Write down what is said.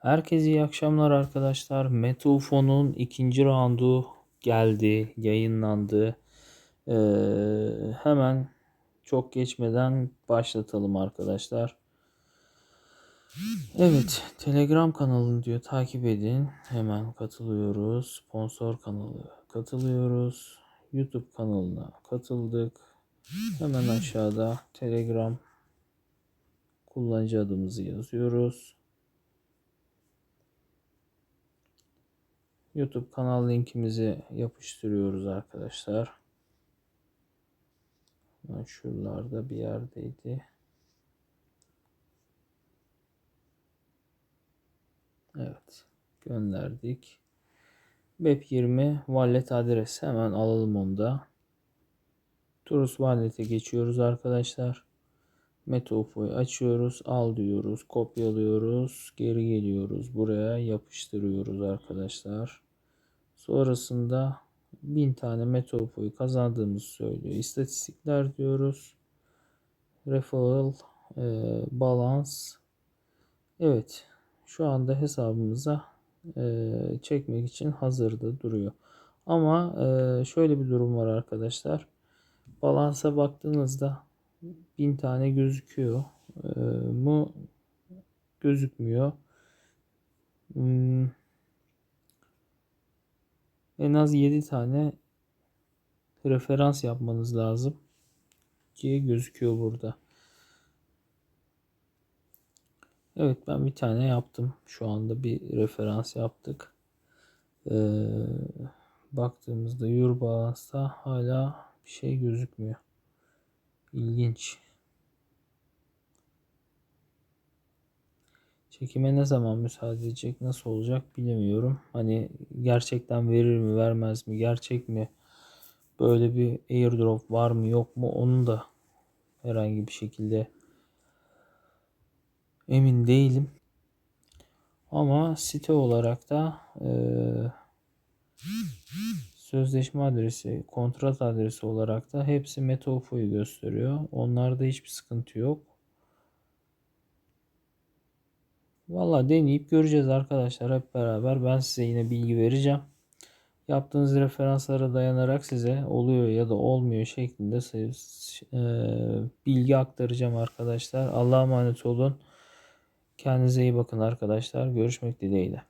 Herkese iyi akşamlar arkadaşlar. Meta UFO'nun ikinci roundu geldi, yayınlandı. Ee, hemen çok geçmeden başlatalım arkadaşlar. Evet, Telegram kanalını diyor takip edin. Hemen katılıyoruz. Sponsor kanalı katılıyoruz. YouTube kanalına katıldık. Hemen aşağıda Telegram kullanıcı adımızı yazıyoruz. YouTube kanal linkimizi yapıştırıyoruz arkadaşlar. Şuralarda bir yerdeydi. Evet. Gönderdik. Web20 wallet adresi hemen alalım onu da. Turus Wallet'e geçiyoruz arkadaşlar. Metofo'yu açıyoruz. Al diyoruz. Kopyalıyoruz. Geri geliyoruz. Buraya yapıştırıyoruz arkadaşlar. Sonrasında 1000 tane Metofo'yu kazandığımızı söylüyor. İstatistikler diyoruz. Referral e, balance. Evet. Şu anda hesabımıza e, çekmek için hazırda duruyor. Ama e, şöyle bir durum var arkadaşlar. Balansa baktığınızda bin tane gözüküyor e, mu gözükmüyor. Hmm, en az 7 tane referans yapmanız lazım ki gözüküyor burada. Evet ben bir tane yaptım. Şu anda bir referans yaptık. Ee, baktığımızda Eurobalans'ta hala bir şey gözükmüyor. İlginç. Çekime ne zaman müsaade edecek, nasıl olacak bilemiyorum. Hani gerçekten verir mi, vermez mi, gerçek mi? Böyle bir airdrop var mı, yok mu? Onu da herhangi bir şekilde emin değilim. Ama site olarak da e, sözleşme adresi, kontrat adresi olarak da hepsi Metofo'yu gösteriyor. Onlarda hiçbir sıkıntı yok. Valla deneyip göreceğiz arkadaşlar hep beraber. Ben size yine bilgi vereceğim. Yaptığınız referanslara dayanarak size oluyor ya da olmuyor şeklinde e, bilgi aktaracağım arkadaşlar. Allah'a emanet olun. Kendinize iyi bakın arkadaşlar. Görüşmek dileğiyle.